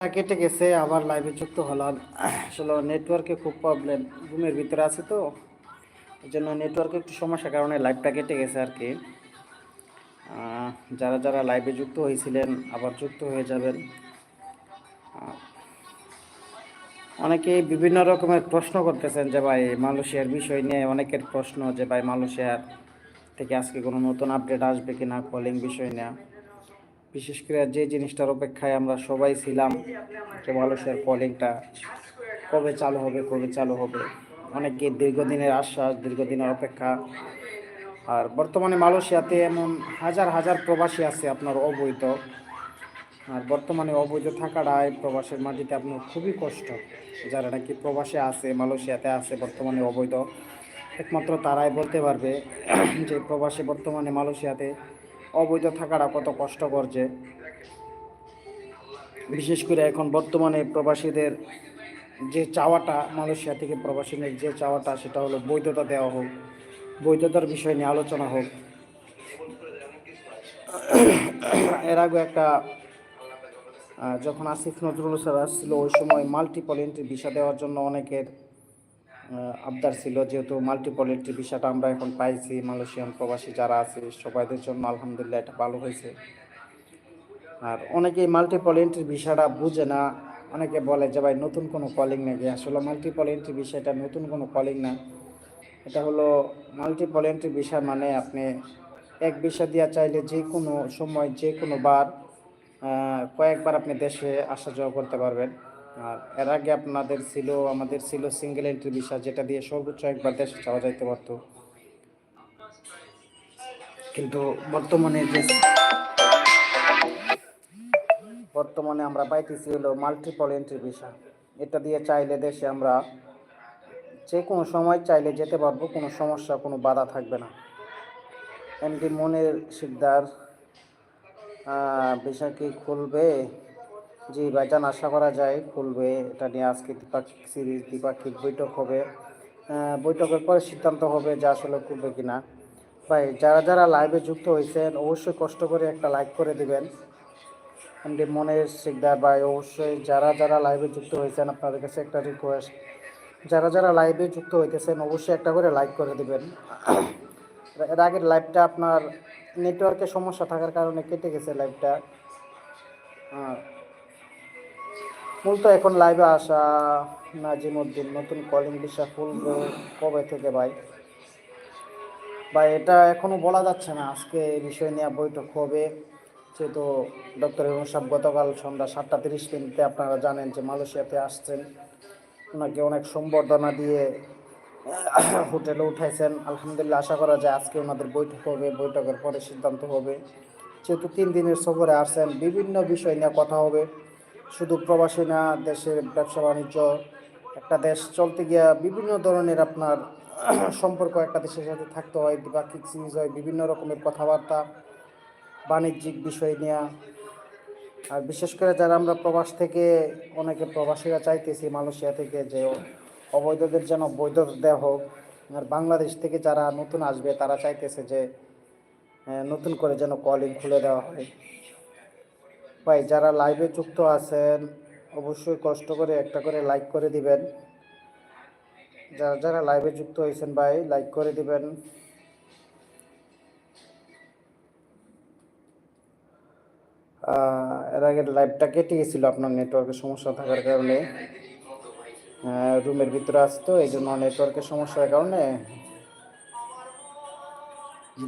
কেটে গেছে, আবার লাইভে যুক্ত হলাম। আসলে নেটওয়ার্কে খুব প্রবলেম রুমের ভিতরে আছে তো। এই জন্য নেটওয়ার্কে একটু সমস্যার কারণে লাইভটা কেটে গেছে আর কি। যারা যারা লাইভে যুক্ত হয়েছিলেন, আবার যুক্ত হয়ে যাবেন। অনেকে বিভিন্ন রকমের প্রশ্ন করতেছেন যে ভাই, মালয়েশিয়ার বিষয় নিয়ে অনেকের প্রশ্ন যে ভাই, মালয়েশিয়ার থেকে আজকে কোনো নতুন আপডেট আসবে কিনা কলিং বিষয় নিয়ে। বিশেষ করে যে জিনিসটার অপেক্ষায় আমরা সবাই ছিলাম, যে মালয়েশিয়ার কলিংটা কবে চালু হবে, কবে চালু হবে, অনেকে দীর্ঘদিনের আশ্বাস, দীর্ঘদিনের অপেক্ষা। আর বর্তমানে মালয়েশিয়াতে এমন হাজার হাজার প্রবাসী আছে আপনার অবৈধ। আর বর্তমানে অবৈধ থাকাটাই প্রবাসের মাটিতে আপনার খুবই কষ্ট। যারা নাকি প্রবাসে আছে, মালয়েশিয়াতে আছে, বর্তমানে অবৈধ, একমাত্র তারাই বলতে পারবে যে প্রবাসে বর্তমানে মালয়েশিয়াতে অবৈধ থাকাটা কত কষ্টকর যে বিশেষ করে এখন বর্তমানে প্রবাসীদের যে চাওয়াটা, মালয়েশিয়া থেকে প্রবাসীদের যে চাওয়াটা, সেটা হলো বৈধতা দেওয়া হোক, বৈধতার বিষয় নিয়ে আলোচনা হোক। এর আগে একটা যখন আসিফ নজরুল স্যার আসছিল, ওই সময় মাল্টিপল এন্ট্রি ভিসা দেওয়ার জন্য অনেকের আবদার ছিল, যেহেতু মাল্টিপল এন্ট্রি ভিসাটা আমরা এখন পাইছি, মালয়েশিয়ান প্রবাসী যারা আছে, সবাইদের জন্য আলহামদুলিল্লাহ এটা ভালো হয়েছে। আর অনেকে মাল্টিপল এন্ট্রি ভিসাটা বুঝে না, অনেকে বলে যে, ভাই, নতুন কোনো কলিং নাকি? আসলে মাল্টিপল এন্ট্রি ভিসা এটা নতুন কোনো কলিং না। এটা হলো মাল্টিপল এন্ট্রি ভিসা মানে আপনি এক ভিসা দেওয়া চাইলে যে কোনো সময়, যে কোনো বার কয়েকবার আপনি দেশে আসা যাওয়া করতে পারবেন। আর এর আগে আপনাদের ছিল, আমাদের ছিল সিঙ্গেল এন্ট্রি ভিসা যেটা দিয়ে সর্বোচ্চ একবার দেশে যাওয়া যাইতে পারতো। কিন্তু বর্তমানে যে বর্তমানে আমরা পাইতেছি হলো মাল্টিপল এন্ট্রি ভিসা এটা দিয়ে চাইলে দেশে আমরা যে কোনো সময় চাইলে যেতে পারব, কোনো সমস্যা, কোনো বাধা থাকবে না। এমডি মনের শিকদার ভিসা কি খুলবে? জি ভাইজান আশা করা যায় খুলবে। এটা নিয়ে আজকে দ্বিপাক্ষিক সিরিজ, দ্বিপাক্ষিক বৈঠক হবে। বৈঠকের পরে সিদ্ধান্ত হবে যে আসলে খুলবে কি না ভাই, যারা যারা লাইভে যুক্ত হয়েছেন, অবশ্যই কষ্ট করে একটা লাইক করে দিবেন। এমডি মনের শিকদার ভাই, অবশ্যই যারা যারা লাইভে যুক্ত হয়েছেন, আপনাদের কাছে একটা রিকোয়েস্ট যারা যারা লাইভে যুক্ত হইতেছেন, অবশ্যই একটা করে লাইক করে দিবেন। এর আগের লাইভটা আপনার নেটওয়ার্কের সমস্যা থাকার কারণে কেটে গেছে লাইভটা মূলত এখন লাইভে আসা নাজিমুদ্দিন, নতুন কলিং বিষয় খুলবে কবে থেকে ভাই? ভাই, এটা এখনও বলা যাচ্ছে না, আজকে এই বিষয় নিয়ে বৈঠক হবে। যেহেতু ডক্টর সাহেব গতকাল সন্ধ্যা সাতটা তিরিশ মিনিটে আপনারা জানেন যে মালয়েশিয়াতে আসছেন। ওনাকে অনেক সম্বর্ধনা দিয়ে হোটেলে উঠাইছেন। আলহামদুলিল্লাহ, আশা করা যায় আজকে ওনাদের বৈঠক হবে, বৈঠকের পরে সিদ্ধান্ত হবে। যেহেতু তিন দিনের সফরে আসছেন, বিভিন্ন বিষয় নিয়ে কথা হবে। শুধু প্রবাসী না, দেশের ব্যবসা বাণিজ্য, একটা দেশ চলতে গিয়া বিভিন্ন ধরনের আপনার সম্পর্ক একটা দেশের সাথে থাকতে হয়, দ্বিপাক্ষিক সিরিজ হয়, বিভিন্ন রকমের কথাবার্তা, বাণিজ্যিক বিষয় নিয়ে। আর বিশেষ করে যারা আমরা প্রবাস থেকে, অনেকে প্রবাসীরা চাইতেছি মালয়েশিয়া থেকে যে অবৈধদের যেন বৈধতা দেওয়া হোক। আর বাংলাদেশ থেকে যারা নতুন আসবে, তারা চাইতেছে যে নতুন করে যেন কলিং খুলে দেওয়া হয়। ভাই, যারা লাইভে যুক্ত আছেন, অবশ্যই কষ্ট করে একটা করে লাইক করে দিবেন। যারা যারা লাইভে যুক্ত হয়েছেন ভাই লাইক করে দিবেন। এর আগে লাইভটা কেটে গেছিল আপনার নেটওয়ার্কের সমস্যা থাকার কারণে। রুমের ভিতরে আসতো এই জন্য নেটওয়ার্কের সমস্যার কারণে।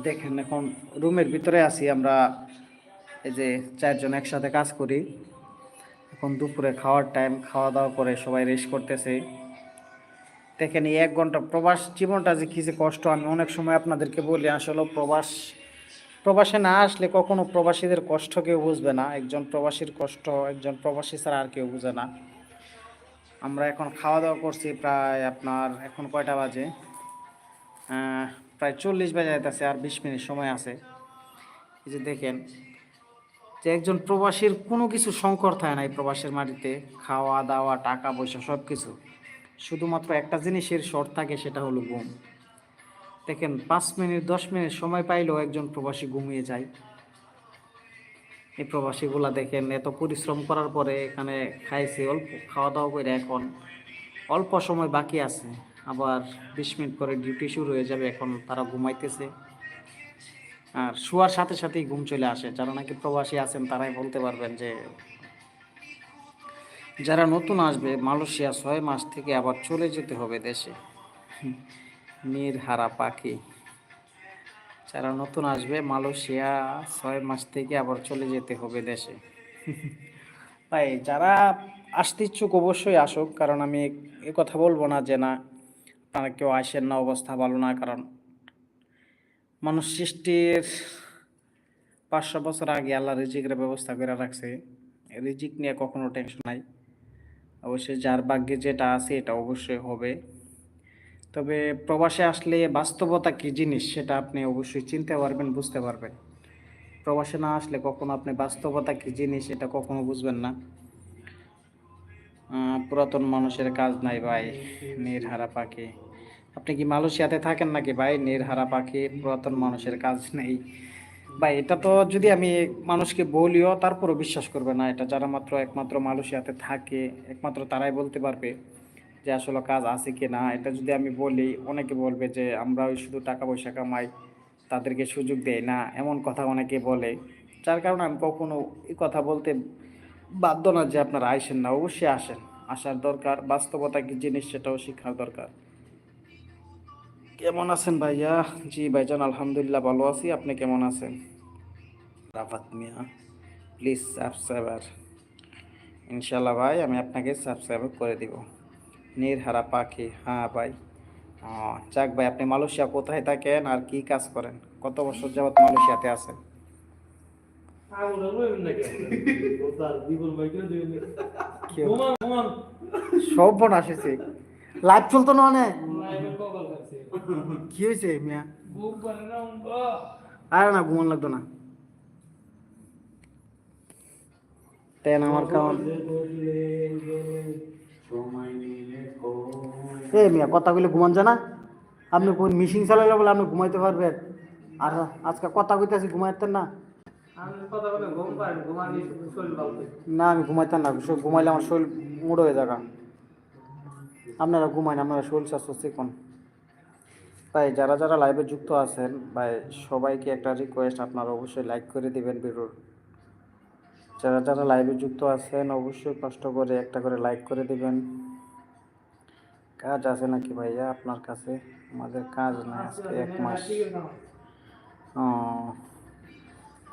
দেখেন এখন রুমের ভিতরে আছি আমরা। এই যে চারজন একসাথে কাজ করি। এখন দুপুরে খাওয়ার টাইম খাওয়া দাওয়া করে সবাই রেস্ট করতেছে। দেখেন এই এক ঘণ্টা প্রবাস জীবনটা যে কী যে কষ্ট, আমি অনেক সময় আপনাদেরকে বলি, আসলে প্রবাস, প্রবাসে না আসলে কখনো প্রবাসীদের কষ্ট কেউ বুঝবে না। একজন প্রবাসীর কষ্ট, একজন প্রবাসী ছাড়া আর কেউ বুঝে না। আমরা এখন খাওয়া দাওয়া করছি প্রায় আপনার এখন কয়টা বাজে? প্রায় চল্লিশ বাজে আর বিশ মিনিট সময় আছে। এই যে দেখেন যে একজন প্রবাসীর কোনো কিছু সংকট থাকে না এই প্রবাসের মাটিতে, খাওয়া, দাওয়া, টাকা, পয়সা সব কিছু শুধুমাত্র একটা জিনিসের শর্ট থাকে, সেটা হলো ঘুম। দেখেন, পাঁচ মিনিট, দশ মিনিট সময় পাইলেও একজন প্রবাসী ঘুমিয়ে যায়। এই প্রবাসীগুলা দেখেন, এত পরিশ্রম করার পরে এখানে খাইছে, অল্প খাওয়া দাওয়া করে এখন। অল্প সময় বাকি আছে। আবার বিশ মিনিট পরে ডিউটি শুরু হয়ে যাবে, এখন তারা ঘুমাইতেছে। আর শোয়ার সাথে সাথেই ঘুম চলে আসে। যারা নাকি প্রবাসী আছেন, তারাই বলতে পারবেন যে যারা নতুন আসবে, মালয়েশিয়া ছয় মাস থেকে আবার চলে যেতে হবে দেশে। নির্হারা পাখি। যারা নতুন আসবে, মালয়েশিয়া ছয় মাস থেকে আবার চলে যেতে হবে দেশে। তাই যারা আসতে ইচ্ছুক অবশ্যই আসুক, কারণ আমি এ কথা বলব না যে না আপনারা কেউ আসেন না, অবস্থা ভালো না, কারণ মানুষ সৃষ্টির পাঁচশো বছর আগে আল্লাহ রিজিকের ব্যবস্থা করে রাখছে। রিজিক নিয়ে কখনো টেনশন নাই। অবশ্যই যার ভাগ্যে যেটা আছে এটা অবশ্যই হবে। তবে প্রবাসে আসলে বাস্তবতা কী জিনিস সেটা আপনি অবশ্যই চিনতে পারবেন, বুঝতে পারবেন। প্রবাসে না আসলে কখনো আপনি বাস্তবতা কী জিনিস এটা কখনো বুঝবেন না। পুরাতন মানুষের কাজ নাই ভাই নির্হারা পাখি আপনি কি মালয়েশিয়াতে থাকেন নাকি ভাই? নির্হারা পাখি, পুরাতন মানুষের কাজ নেই। ভাই, এটা তো যদি আমি মানুষকে বলিও, তারপরও বিশ্বাস করবে না এটা। যারা মাত্র একমাত্র মালয়েশিয়াতে থাকে, একমাত্র তারাই বলতে পারবে যে আসলে কাজ আছে কি না। এটা যদি আমি বলি, অনেকে বলবে যে আমরা ওই শুধু টাকা পয়সা কামাই, তাদেরকে সুযোগ দেয় না, এমন কথা অনেকে বলে। যার কারণে আমি কখনো এই কথা বলতে বাধ্য না যে আপনারা আইসেন না, অবশ্যই আসেন। আসার দরকার, বাস্তবতা কি জিনিস সেটাও শেখার দরকার। কেমন আছেন ভাইয়া? জি ভাইজান আলহামদুলিল্লাহ ভালো আছি। আপনি কেমন আছেন? রাফাত মিয়া। প্লিজ সাবস্ক্রাইবার ইনশাল্লাহ ভাই আমি আপনাকে সাবস্ক্রাইব করে দিব। নির্হারা পাখি। হ্যাঁ ভাই। ও, যাক ভাই আপনি মালয়েশিয়া কোথায় থাকেন আর কি কাজ করেন? কত বছর যাবত মালয়েশিয়াতে আছেন? সব বোন আসেছে লাইভ চলতো না অনেক। কি হয়েছে মিয়া? আরে না ঘুমান লাগতো না। তেন আমার কারণ এ মিয়া কথাগুলো ঘুমান জানা আপনি কোন মিশিং চালাইলে বলে আপনি ঘুমাইতে পারবেন। আর আজকে কথা কইতেছি ঘুমাইতেন না। না আমি ঘুমাইতাম না ঘুমাইলে আমার শরীর মুড়ো হয়ে যাগা আপনারা ঘুমাইন আপনারা শরীর স্বাস্থ্য চিকন তাই যারা যারা লাইভে যুক্ত আছেন, ভাই, সবাইকে একটা রিকোয়েস্ট আপনারা অবশ্যই লাইক করে দিবেন ভিডিওর। যারা যারা লাইভে যুক্ত আছেন, অবশ্যই কষ্ট করে একটা করে লাইক করে দিবেন। কাজ আছে নাকি ভাইয়া আপনার কাছে? আমাদের কাজ নাই আজকে এক মাস।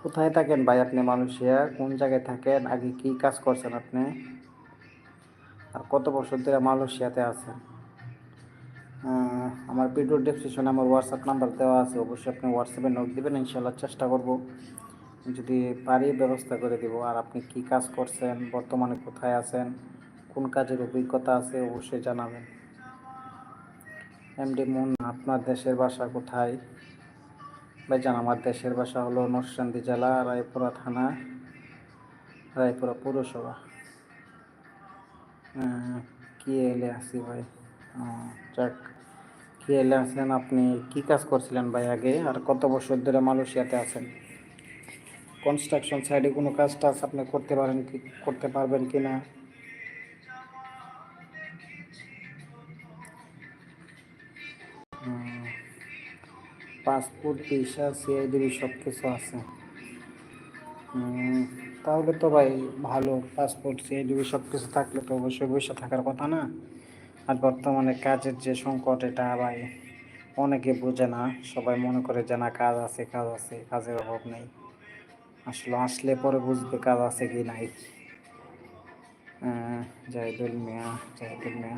কোথায় থাকেন ভাই আপনি, মালয়েশিয়া? কোন জায়গায় থাকেন? আগে কি কাজ করছেন আপনি? আর কত বছর ধরে মালয়েশিয়াতে আহ, আমার ভিডিও ডেসক্রিপশনে আমার হোয়াটসঅ্যাপ নাম্বার দেওয়া আছে অবশ্যই আপনি হোয়াটসঅ্যাপে নোট দেবেন ইনশাল্লাহ চেষ্টা করব। যদি পারি ব্যবস্থা করে দিব। আর আপনি কি কাজ করছেন বর্তমানে কোথায় আছেন কোন কাজের অভিজ্ঞতা আছে অবশ্যই জানাবেন। এমডি মুন আপনার দেশের বাসা কোথায়? ভাইজান আমার দেশের বাসা হলো নরসিংদী জেলা রায়পুরা থানা রায়পুরা পৌরসভা। আহ, কি এলে আসি ভাই? যাক কি এলে আছেন আপনি? কি কাজ করছিলেন ভাই আগে? আর কত বছর ধরে মালয়েশিয়াতে আছেন? কনস্ট্রাকশন সাইডে কোনো কাজ টাজ আপনি করতে পারেন কি করতে পারবেন কি না? পাসপোর্ট ভিসা সিআইডি সব কিছু আছে। তাহলে তো ভাই ভালো পাসপোর্ট সিআইডি সব কিছু থাকলে তো অবশ্যই বসে থাকার কথা না। আর বর্তমানে কাজের যে সংকট, এটা ভাই অনেকে বোঝে না। সবাই মনে করে যে না, কাজ আছে কাজ আছে, কাজের অভাব নেই। আসলে আসলে পরে বুঝবে কাজ আছে কি নাই। জাহিদুল মিয়া জাহিদুল মিয়া।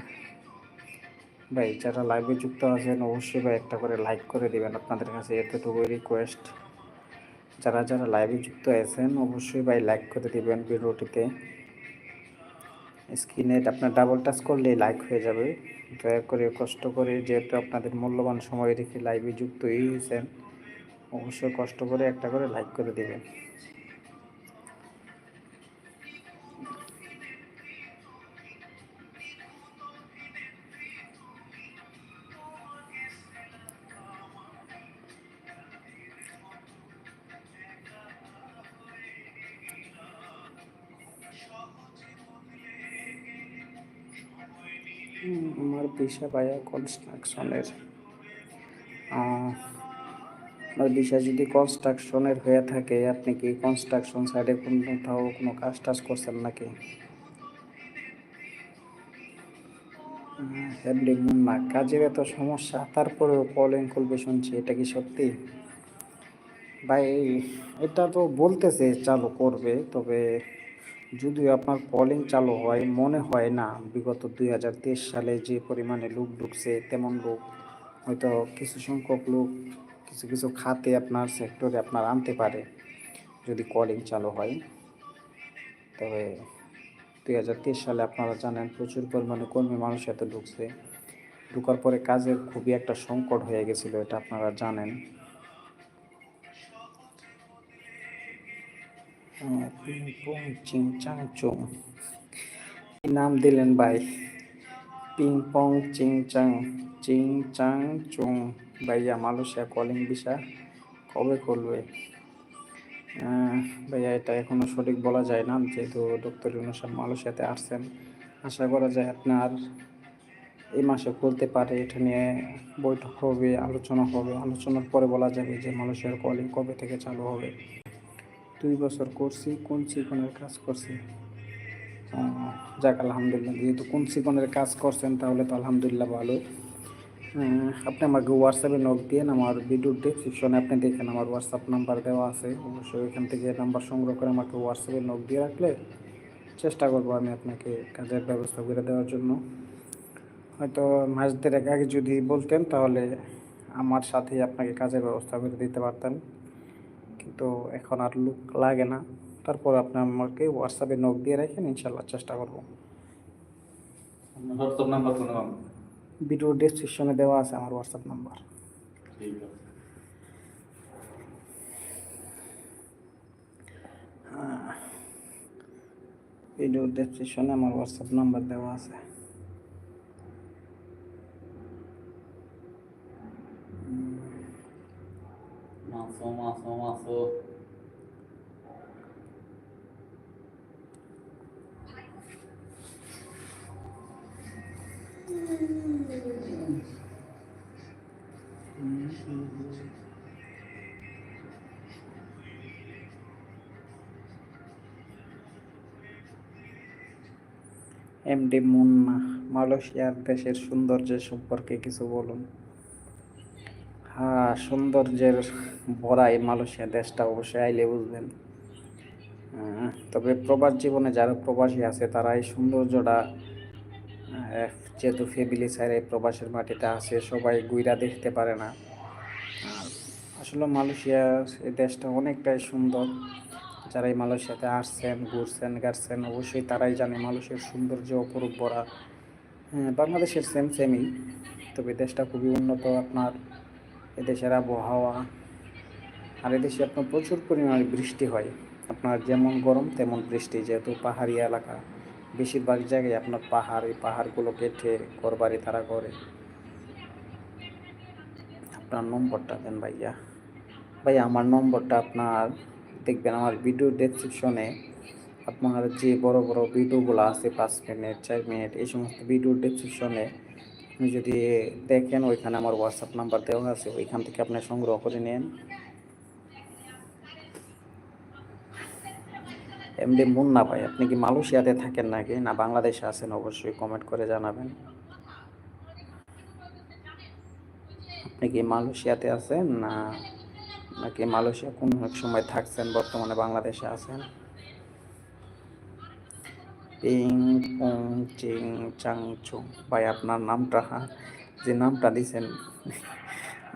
ভাই, যারা লাইভে যুক্ত আছেন, অবশ্যই ভাই একটা করে লাইক করে দেবেন আপনাদের কাছে। এতটুকু রিকোয়েস্ট যারা যারা লাইভে যুক্ত আছেন, অবশ্যই ভাই লাইক করে দেবেন ভিডিওটিতে। স্ক্রিনে আপনার ডাবল টাচ করলেই লাইক হয়ে যাবে। দয়া করে কষ্ট করে যেহেতু আপনাদের মূল্যবান সময় রেখে লাইভে যুক্ত হয়েছেন, অবশ্যই কষ্ট করে একটা করে লাইক করে দিবেন। আমার দিশা ভাইয়া কনস্ট্রাকশনের আমার দিশা যদি কনস্ট্রাকশনের হয়ে থাকে, আপনি কি কনস্ট্রাকশন সাইডে কোনো কোথাও কোনো কাজ টাজ করছেন নাকি? এমনি না কাজের এত সমস্যা, তারপরেও কলিং খুলবে শুনছি এটা কি সত্যি? ভাই, এটা তো বলতেছে, চালু করবে, তবে যদিও আপনার কলিং চালু হয়, মনে হয় না। বিগত দুই হাজার তেইশ সালে যে পরিমাণে লোক ঢুকছে, তেমন লোক। হয়তো কিছু সংখ্যক লোক, কিছু কিছু খাতে আপনার সেক্টরে আপনার আনতে পারে, যদি কলিং চালু হয়। তবে দুই হাজার তেইশ সালে আপনারা জানেন, প্রচুর পরিমাণে কর্মী মানুষ এত ঢুকছে। ঢুকার পরে কাজের খুবই একটা সংকট হয়ে গেছিল, এটা আপনারা জানেন। Ping Pong Ching, Chang, Chung. নাম দিলেন ভাই। Ping Pong, Ching, Chang Ching, Chang, Chung. ভাইয়া মালয়েশিয়া কলিং ভিসা কবে করবে? ভাইয়া এটা এখনও সঠিক বলা যায় না, যেহেতু ডক্টর ইউনুস সাহেব মালয়েশিয়াতে আসছেন। আশা করা যায় আপনার এই মাসে খুলতে পারে, এটা নিয়ে বৈঠক হবে, আলোচনা হবে। আলোচনার পরে বলা যাবে যে মালয়েশিয়ার কলিং কবে থেকে চালু হবে। দুই বছর করছি, কোন চিকনের কাজ করছি? যাক, আলহামদুলিল্লাহ, যেহেতু কোন চিকনের কাজ করছেন, তাহলে তো আলহামদুলিল্লাহ ভালো। আপনি আমাকে হোয়াটসঅ্যাপে নক দিয়ে আমার ভিডিও ডিসক্রিপশনে আপনি দেখেন, আমার হোয়াটসঅ্যাপ নাম্বার দেওয়া আছে। অবশ্যই এখান থেকে নাম্বার সংগ্রহ করে আমাকে হোয়াটসঅ্যাপে নক দিয়ে রাখলে চেষ্টা করব আমি আপনাকে কাজের ব্যবস্থা করে দেওয়ার জন্য। হয়তো মাস দেড়েক আগে যদি বলতেন, তাহলে আমার সাথেই আপনাকে কাজের ব্যবস্থা করে দিতে পারতেন। কিন্তু এখন আর লুক লাগে না। তারপর আপনি আমাকে হোয়াটসঅ্যাপে নক দিয়ে রাখেন ইনশাল্লাহ চেষ্টা করব। হোয়াটসঅ্যাপ নাম্বার কোনো ভিডিও ডিসক্রিপশনে দেওয়া আছে আমার হোয়াটসঅ্যাপ নাম্বার ঠিক আছে। ভিডিও ডিসক্রিপশনে আমার হোয়াটসঅ্যাপ নাম্বার দেওয়া আছে। মাসো মাসো মাসো এমডি মুন্না মালয়েশিয়ার দেশের সৌন্দর্য সম্পর্কে কিছু বলুন। সৌন্দর্যের ভরা এই মালয়েশিয়া দেশটা অবশ্যই আইলে বুঝবেন। তবে প্রবাস জীবনে যারা প্রবাসী আছে, তারা এই সৌন্দর্যটা যেহেতু ফ্যামিলি সাইডে প্রবাসের মাটিতে আছে, সবাই গুইরা দেখতে পারে না। আসলে মালয়েশিয়া এই দেশটা অনেকটাই সুন্দর। যারা এই মালয়েশিয়াতে আসছেন, ঘুরছেন গাড়ছেন অবশ্যই তারাই জানে মালয়েশিয়ার সৌন্দর্য অপরূপ ভরা। বাংলাদেশের সেম সেমই তবে দেশটা খুবই উন্নত আপনার। এদেশের আবহাওয়া, আর এদেশে আপনার প্রচুর পরিমাণে বৃষ্টি হয়। আপনার যেমন গরম, তেমন বৃষ্টি, যেহেতু পাহাড়ি এলাকা, বেশিরভাগ জায়গায় আপনার পাহাড়, এই পাহাড়গুলো কেটে ঘরবাড়ি তারা করে। আপনার নম্বরটা দেন ভাইয়া। ভাইয়া, আমার নম্বরটা আপনার, দেখবেন আমার ভিডিও ডেসক্রিপশনে আপনার যে বড় বড় ভিডিওগুলো আছে, পাঁচ মিনিট, চার মিনিট, এই সমস্ত ভিডিও ডেসক্রিপশনে আপনি যদি দেখেন, ওইখানে আমার হোয়াটসঅ্যাপ নাম্বার দেওয়া আছে, ওইখান থেকে আপনি সংগ্রহ করে নেন। এমডি মুন্না ভাই, আপনি কি মালয়েশিয়াতে থাকেন নাকি? না, বাংলাদেশে আছেন, অবশ্যই কমেন্ট করে জানাবেন। আপনি কি মালয়েশিয়াতে আছেন? না, নাকি মালয়েশিয়া কোন এক সময় থাকছেন, বর্তমানে বাংলাদেশে আছেন? পিং পং চিং চাং চুং ভাই আপনার নামটা যে নামটা দিছেন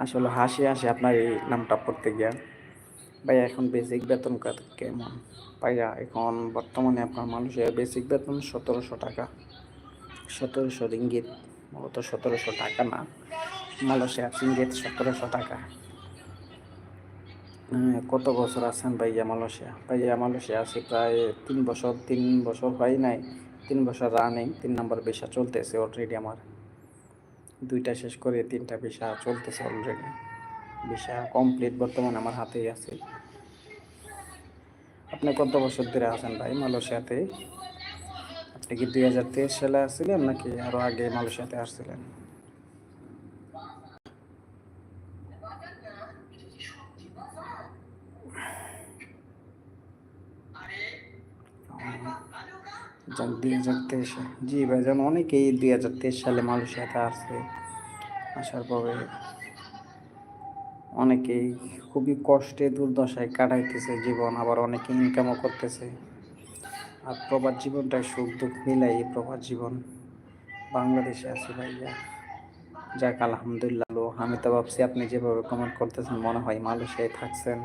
আসলে হাসি হাসি আপনার এই নামটা পড়তে গিয়া। ভাই এখন বেসিক বেতন কেমন? ভাইয়া এখন বর্তমানে আপনার মানুষের বেসিক বেতন সতেরোশো টাকা। সতেরোশো রিঙ্গিত মূলত সতেরোশো টাকা না। মালয়েশিয়া রিঙ্গিত সতেরোশো টাকা। হ্যাঁ, কত বছর আছেন ভাইয়া মালয়েশিয়া? ভাইয়া মালয়েশিয়া আছি প্রায় তিন বছর তিন বছর হয় নাই, তিন বছর রানিং তিন নম্বর পেশা চলতেছে অলরেডি আমার। দুইটা শেষ করে তিনটা পেশা চলতেছে অলরেডি ভিসা কমপ্লিট বর্তমানে আমার হাতেই আছে। আপনি কত বছর ধরে আছেন ভাই মালয়েশিয়াতে? আপনি কি দুই হাজার তেইশ সালে আসছিলেন নাকি আরও আগে মালয়েশিয়াতে আসছিলেন? যাক দুই হাজার তেইশে। জি ভাইজান অনেকেই দুই হাজার তেইশ সালে মালয়েশিয়াতে আসছে আসার পরে অনেকেই খুবই কষ্টে দুর্দশায় কাটাইতেছে জীবন, আবার অনেকে ইনকামও করতেছে। আর প্রবাদ জীবনটাই সুখ দুঃখ মিলাই এই প্রবাদ জীবন বাংলাদেশে আছে ভাইয়া। যাক, আলহামদুলিল্লাহ, আমি তো ভাবছি আপনি যেভাবে কমেন্ট করতেছেন, মনে হয় মালয়েশিয়ায় থাকছেন।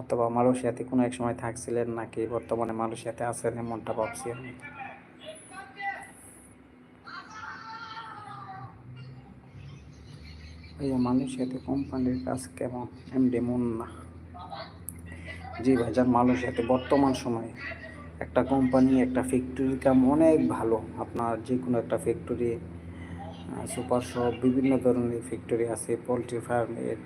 অথবা মালয়েশিয়াতে কোনো এক সময় থাকছিলেন নাকি বর্তমানে মালয়েশিয়াতে আছেন এমনটা ভাবছি আমি ভাইয়া, মালয়েশিয়াতে কোম্পানির কাজ কেমন? এমডি মুন্না। জি ভাইজান মালয়েশিয়াতে বর্তমান সময়ে একটা কোম্পানি, একটা ফ্যাক্টরির কাম অনেক ভালো। আপনার যে কোনো একটা ফ্যাক্টরি সুপার শপ, বিভিন্ন ধরনের ফ্যাক্টরি আছে, পোলট্রি ফার্মের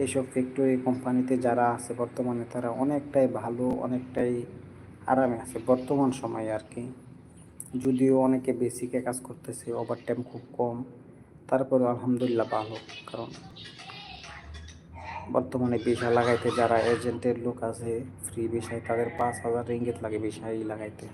এইসব ফ্যাক্টরি কোম্পানিতে যারা আছে বর্তমানে তারা অনেকটাই ভালো, অনেকটাই আরামে আছে বর্তমান সময়ে আর কি। যদিও অনেকে বেসিকে কাজ করতেছে ওভার টাইম খুব কম তারপরে আলহামদুলিল্লাহ ভালো, কারণ বর্তমানে ভিসা লাগাইতে যারা এজেন্টের লোক আছে ফ্রি ভিসায় তাদের পাঁচ হাজার রিঙ্গিত লাগে ভিসাই লাগাইতে।